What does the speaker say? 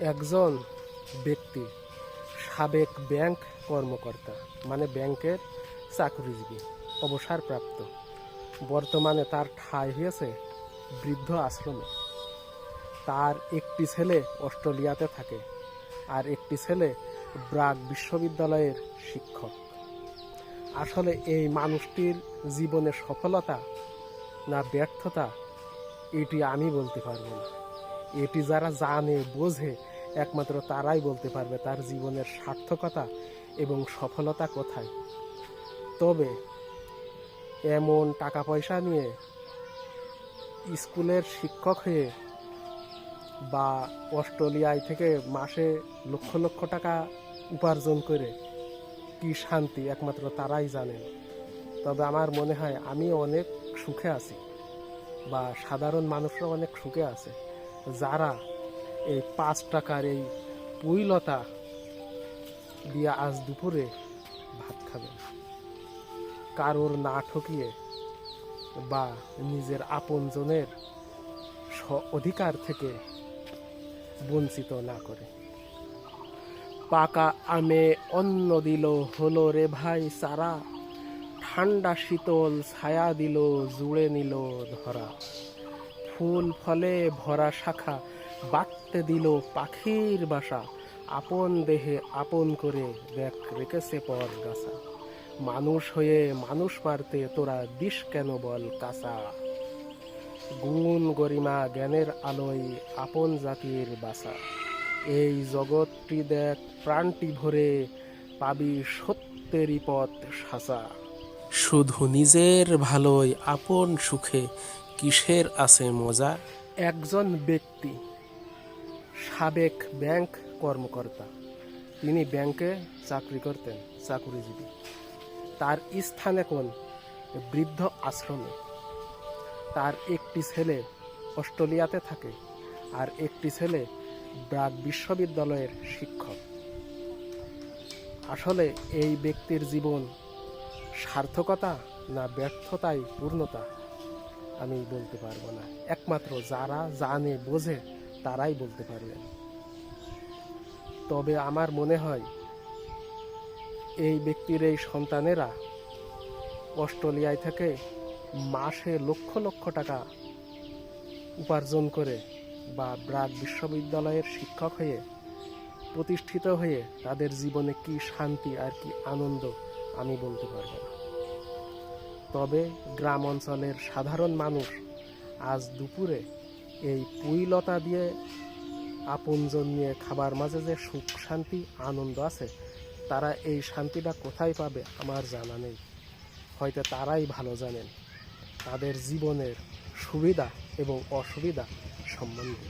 একজন ব্যক্তি সাবেক ব্যাংক কর্মকর্তা মানে ব্যাংকের চাকরিজীবী, অবসরপ্রাপ্ত। বর্তমানে তার ঠাঁই হয়েছে বৃদ্ধ আশ্রমে। তার একটি ছেলে অস্ট্রেলিয়াতে থাকে আর একটি ছেলে ব্রাক বিশ্ববিদ্যালয়ের শিক্ষক। আসলে এই মানুষটির জীবনের সফলতা না ব্যর্থতা, এটি আমি বলতে পারব না। এটি যারা জানে, বোঝে, একমাত্র তারাই বলতে পারবে তার জীবনের সার্থকতা এবং সফলতা কোথায়। তবে এমন টাকা পয়সা নিয়ে স্কুলের শিক্ষক হয়ে বা অস্ট্রেলিয়ায় থেকে মাসে লক্ষ লক্ষ টাকা উপার্জন করে কি শান্তি একমাত্র তারাই জানেন তবে আমার মনে হয় আমি অনেক সুখে আছি বা সাধারণ মানুষরা অনেক সুখে আছে। যারা এই পাঁচ টাকার এই পুইলতা দিয়ে আজ দুপুরে ভাত খাবেন কারোর না ঠকিয়ে বা নিজের আপনজনের অধিকার থেকে বঞ্চিত না করে। পাকা আমে অন্ন দিল হলো রে ভাই সারা, ঠান্ডা শীতল ছায়া দিল, জুড়ে নিল ধরা। ফুল ফলে ভরা শাখা, বাঁধতে দিল পাখির বাসা। আপন দেহে আপন করে দেখ রেখেছে পর গাছা। মানুষ হয়ে মানুষ মারতে তোরা দিস কেন বল কাঁচা? গুণ গরিমা জ্ঞানের আলোয় আপন জাতির বাসা। এই জগৎটি দেখ প্রাণটি ভরে পাবি সত্যেরই পথ সাসা শুধু নিজের ভালোই আপন সুখে কিসের আছে মজা? একজন ব্যক্তি, সাবেক ব্যাংক কর্মকর্তা। তিনি ব্যাংকে চাকরি করতেন, চাকুরিজীবী। তার স্থান এখন বৃদ্ধ আশ্রমে। তার একটি ছেলে অস্ট্রেলিয়াতে থাকে আর একটি ছেলে ব্রাক বিশ্ববিদ্যালয়ের শিক্ষক। আসলে এই ব্যক্তির জীবন সার্থকতা না ব্যর্থতাই পূর্ণতা? আমি বলতে পারব না। একমাত্র যারা জানে, বোঝে, তারাই বলতে পারবেন তবে আমার মনে হয়, এই ব্যক্তির এই সন্তানেরা অস্ট্রেলিয়ায় থেকে মাসে লক্ষ লক্ষ টাকা উপার্জন করে বা ব্রাক বিশ্ববিদ্যালয়ের শিক্ষক হয়ে, প্রতিষ্ঠিত হয়ে তাদের জীবনে কি শান্তি আর কি আনন্দ আমি বলতে পারব না। তবে গ্রাম অঞ্চলের সাধারণ মানুষ আজ দুপুরে এই পুইলতা দিয়ে আপনজন নিয়ে খাবার মাঝে যে সুখ, শান্তি, আনন্দ আছে, তারা এই শান্তিটা কোথায় পাবে আমার জানা নেই। হয়তো তারাই ভালো জানেন, তাদের জীবনের সুবিধা এবং অসুবিধা সম্বন্ধে।